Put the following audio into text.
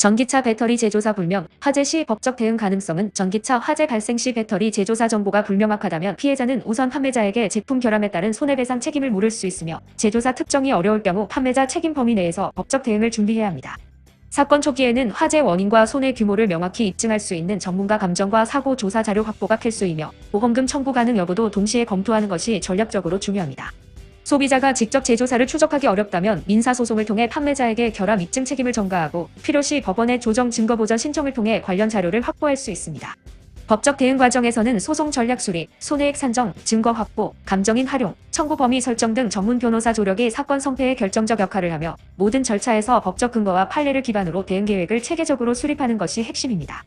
전기차 배터리 제조사 불명, 화재 시 법적 대응 가능성은 전기차 화재 발생 시 배터리 제조사 정보가 불명확하다면 피해자는 우선 판매자에게 제품 결함에 따른 손해배상 책임을 물을 수 있으며 제조사 특정이 어려울 경우 판매자 책임 범위 내에서 법적 대응을 준비해야 합니다. 사건 초기에는 화재 원인과 손해 규모를 명확히 입증할 수 있는 전문가 감정과 사고 조사 자료 확보가 필수이며 보험금 청구 가능 여부도 동시에 검토하는 것이 전략적으로 중요합니다. 소비자가 직접 제조사를 추적하기 어렵다면 민사소송을 통해 판매자에게 결함 입증 책임을 전가하고 필요시 법원의 조정 증거 보전 신청을 통해 관련 자료를 확보할 수 있습니다. 법적 대응 과정에서는 소송 전략 수립, 손해액 산정, 증거 확보, 감정인 활용, 청구 범위 설정 등 전문 변호사 조력이 사건 성패에 결정적 역할을 하며 모든 절차에서 법적 근거와 판례를 기반으로 대응 계획을 체계적으로 수립하는 것이 핵심입니다.